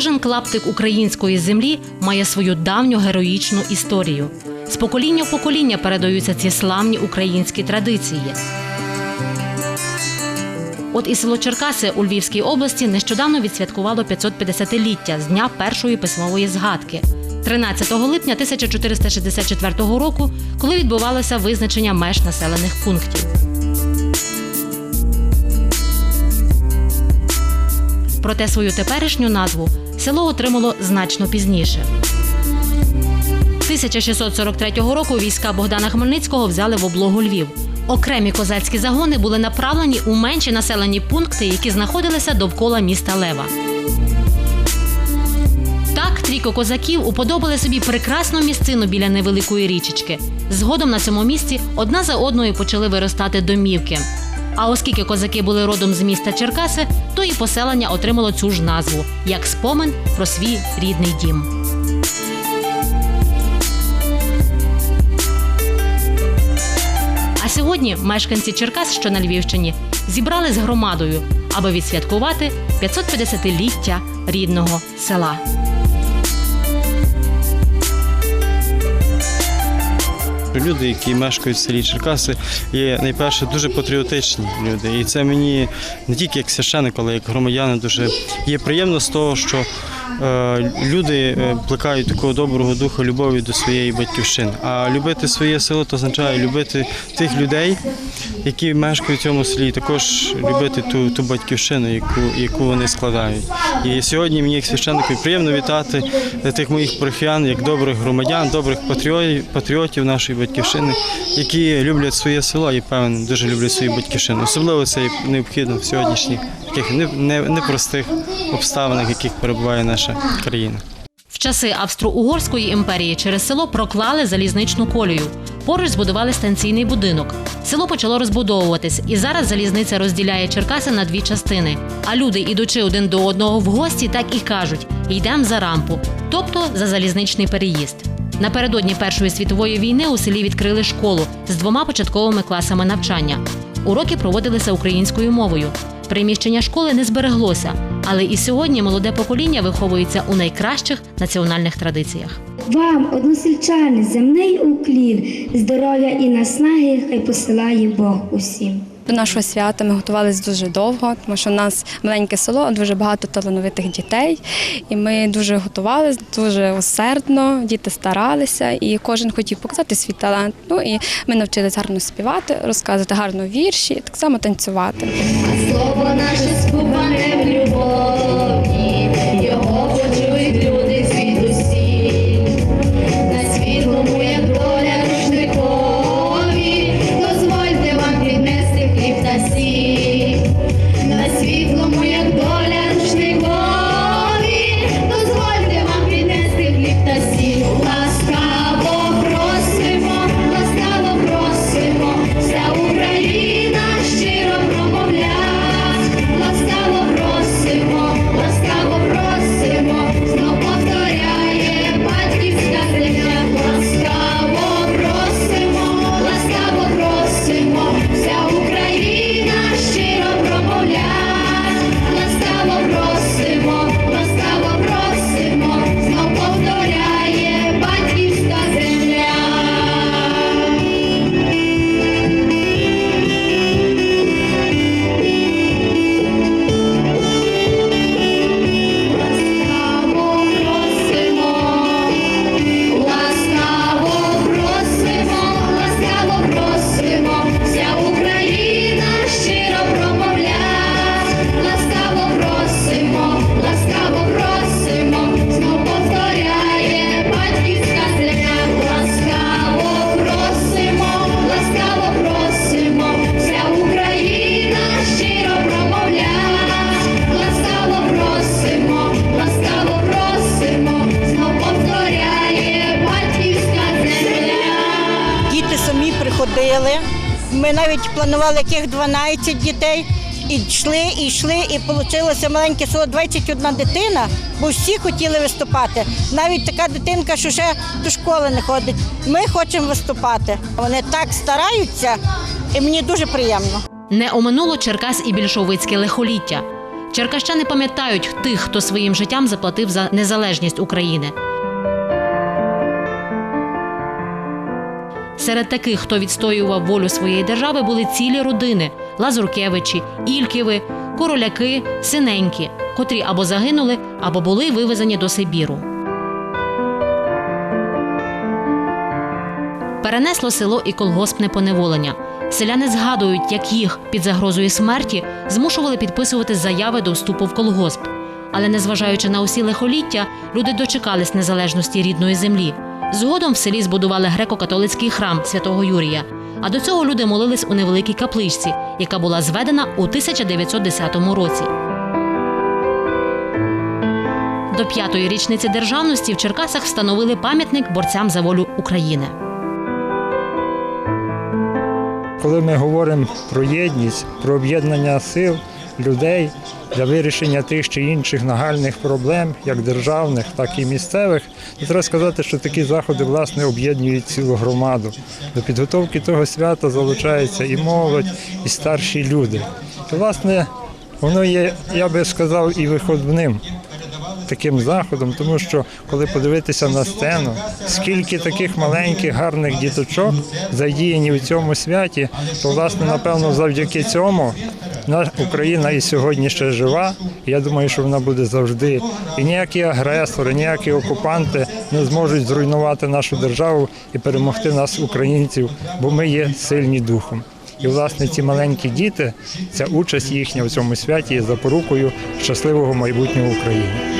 Кожен клаптик української землі має свою давню героїчну історію. З покоління в покоління передаються ці славні українські традиції. От і село Черкаси у Львівській області нещодавно відсвяткувало 550-ліття з дня першої письмової згадки 13 липня 1464 року, коли відбувалося визначення меж населених пунктів. Проте свою теперішню назву село отримало значно пізніше. 1643 року війська Богдана Хмельницького взяли в облогу Львів. Окремі козацькі загони були направлені у менші населені пункти, які знаходилися довкола міста Лева. Так, трійко козаків уподобали собі прекрасну місцину біля невеликої річечки. Згодом на цьому місці одна за одною почали виростати домівки. А оскільки козаки були родом з міста Черкаси, то і поселення отримало цю ж назву як спомин про свій рідний дім. А сьогодні мешканці Черкас, що на Львівщині, зібрали з громадою, аби відсвяткувати 550-ліття рідного села. Люди, які мешкають в селі Черкаси, є найперше дуже патріотичні люди. І це мені не тільки як священик, але як громадяни дуже є приємно з того, що люди е, плекають такого доброго духа любові до своєї батьківщини. А любити своє село то означає любити тих людей, які мешкають в цьому селі, і також любити ту, ту батьківщину, яку, яку вони складають. І сьогодні мені як священнику приємно вітати тих моїх парафіян як добрих громадян, добрих патріотів, патріотів нашої батьківщини, які люблять своє село і певно дуже люблять свою батьківщину. Особливо це необхідно в сьогоднішніх таких не- не- непростих обставинах, яких перебуває наша країна. В часи Австро-Угорської імперії через село проклали залізничну колію. Поруч збудували станційний будинок. Село почало розбудовуватись, і зараз залізниця розділяє Черкаси на дві частини. А люди, ідучи один до одного в гості, так і кажуть: йдемо за рампу, тобто за залізничний переїзд. Напередодні Першої світової війни у селі відкрили школу з двома початковими класами навчання. Уроки проводилися українською мовою. Приміщення школи не збереглося, але і сьогодні молоде покоління виховується у найкращих національних традиціях. Вам, односельчани, земний уклін, здоров'я і наснаги хай посилає Бог усім. До нашого свята ми готувалися дуже довго, тому що у нас маленьке село, дуже багато талановитих дітей. І ми дуже готувалися, дуже усердно, діти старалися, і кожен хотів показати свій талант. Ну і ми навчилися гарно співати, розказувати гарно вірші, і так само танцювати. Слово наше скупане На Навіть планували яких 12 дітей. І йшли, і йшли, і вийшло маленьке село 21 дитина, бо всі хотіли виступати. Навіть така дитинка, що ще до школи не ходить. Ми хочемо виступати. Вони так стараються, і мені дуже приємно. Не оминуло Черкас і більшовицьке лихоліття. Черкащани пам'ятають тих, хто своїм життям заплатив за незалежність України. Серед таких, хто відстоював волю своєї держави, були цілі родини Лазуркевичі, Ільківи, Короляки, Синенькі, котрі або загинули, або були вивезені до Сибіру. Перенесло село і колгоспне поневолення. Селяни згадують, як їх під загрозою смерті змушували підписувати заяви до вступу в колгосп. Але незважаючи на усі лихоліття, люди дочекались незалежності рідної землі. Згодом в селі збудували греко-католицький храм святого Юрія. А до цього люди молились у невеликій капличці, яка була зведена у 1910 році. До п'ятої річниці державності в Черкасах встановили пам'ятник борцям за волю України. Коли ми говоримо про єдність, про об'єднання сил людей для вирішення тих чи інших нагальних проблем, як державних, так і місцевих, то треба сказати, що такі заходи власне об'єднують цілу громаду. До підготовки того свята залучається і молодь, і старші люди. І, власне, воно є, я би сказав, і виходним таким заходом, тому що коли подивитися на сцену, скільки таких маленьких гарних діточок задіяні в цьому святі, то власне напевно завдяки цьому Україна і сьогодні ще жива. Я думаю, що вона буде завжди. І ніякі агресори, ніякі окупанти не зможуть зруйнувати нашу державу і перемогти нас, українців, бо ми є сильні духом. І власне ці маленькі діти, ця участь їхня в цьому святі є запорукою щасливого майбутнього України.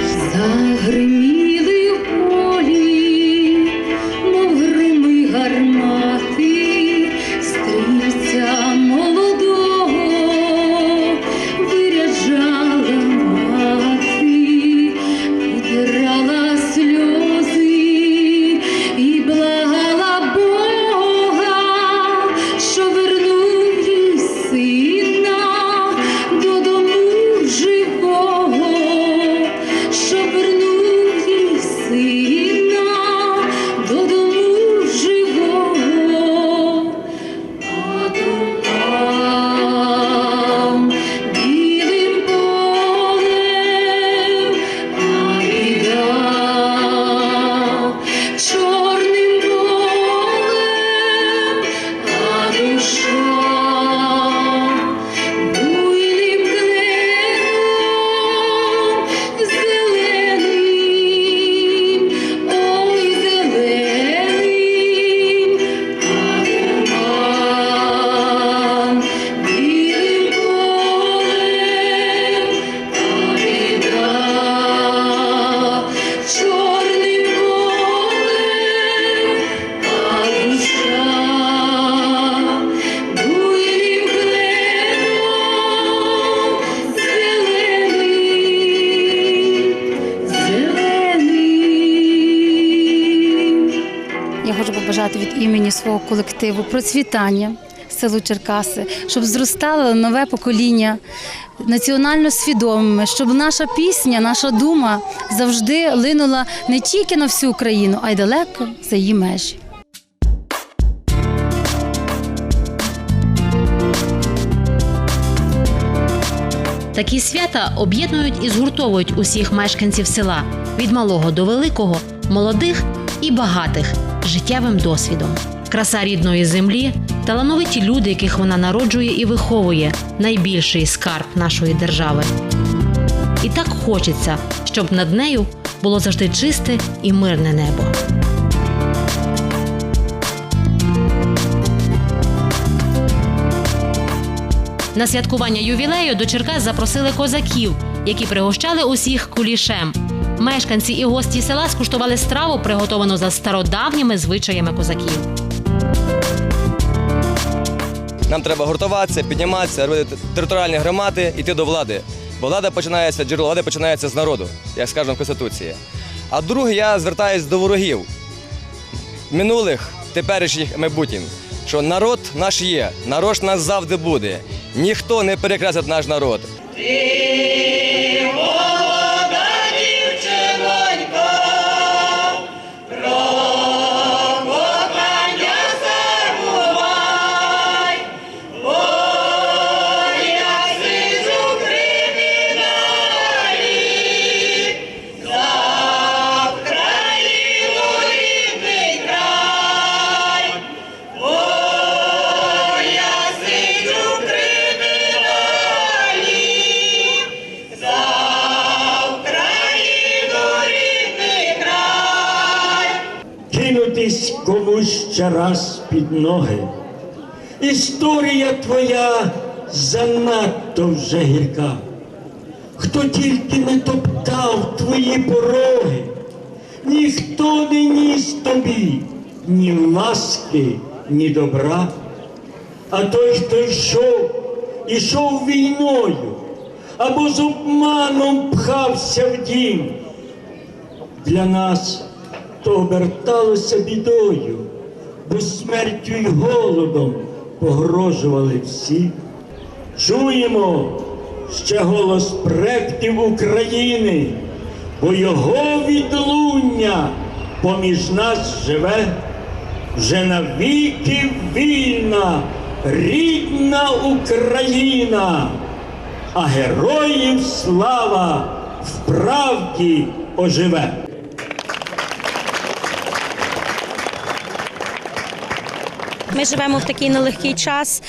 Імені свого колективу процвітання селу Черкаси, щоб зростало нове покоління національно свідомими, щоб наша пісня, наша дума завжди линула не тільки на всю Україну, а й далеко за її межі. Такі свята об'єднують і згуртовують усіх мешканців села від малого до великого, молодих і багатих життєвим досвідом. Краса рідної землі, талановиті люди, яких вона народжує і виховує найбільший скарб нашої держави. І так хочеться, щоб над нею було завжди чисте і мирне небо. На святкування ювілею до Черкас запросили козаків, які пригощали усіх кулішем. Мешканці і гості села скуштували страву, приготовану за стародавніми звичаями козаків. Нам треба гуртуватися, підніматися, робити територіальні громади, йти до влади. Бо влада починається, джерело влади починається з народу, як скажемо в Конституції. А друге, я звертаюся до ворогів минулих, теперішніх майбутніх, що народ наш є, народ нас завжди буде. Ніхто не перекреслить наш народ. Ще раз під ноги. Історія твоя занадто вже гірка. Хто тільки не топтав твої пороги, ніхто не ніс тобі ні ласки, ні добра. А той, хто йшов, ішов війною, або з обманом пхався в дім. Для нас то оберталося бідою, бо смертю й голодом погрожували всі. Чуємо ще голос предків України, бо його відлуння поміж нас живе, вже навіки вільна, рідна Україна, а героїв слава в правді оживе. Ми живемо в такий нелегкий час,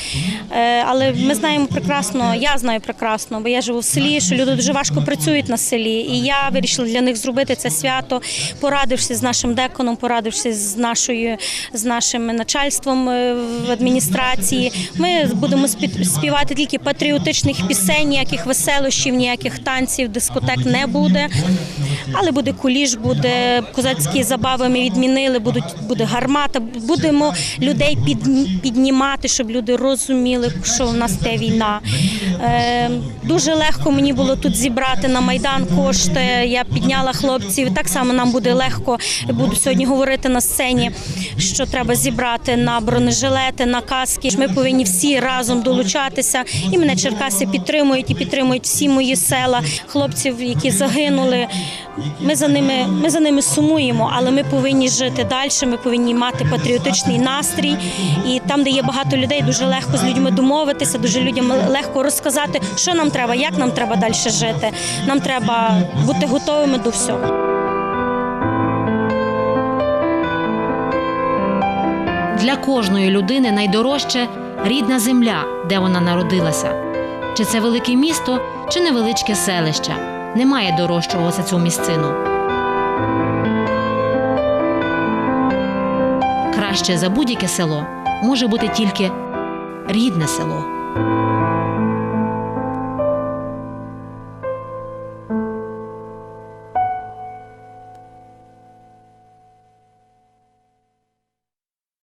е, але ми знаємо прекрасно, я знаю прекрасно, бо я живу в селі, що люди дуже важко працюють на селі. І я вирішила для них зробити це свято, порадившись з нашим деконом, порадившись з нашою з нашим начальством е, в адміністрації. Ми будемо спі- співати тільки патріотичних пісень, ніяких веселощів, ніяких танців, дискотек не буде. Але буде куліш, буде козацькі забави. Ми відмінили, будуть буде гармата. Будемо людей піднімати, щоб люди розуміли, що в нас те війна. Е, дуже легко мені було тут зібрати на майдан кошти. Я підняла хлопців. Так само нам буде легко. Буду сьогодні говорити на сцені, що треба зібрати на бронежилети, на каски. Ми повинні всі разом долучатися. І мене Черкаси підтримують і підтримують всі мої села, хлопців, які загинули. Ми за ними, ми за ними сумуємо, але ми повинні жити далі. Ми повинні мати патріотичний настрій. І там, де є багато людей, дуже легко з людьми домовитися, дуже людям легко розказати, що нам треба, як нам треба далі жити. Нам треба бути готовими до всього. Для кожної людини найдорожче рідна земля, де вона народилася. Чи це велике місто, чи невеличке селище. Немає дорожчого за цю місцину. Краще за будь-яке село може бути тільки рідне село.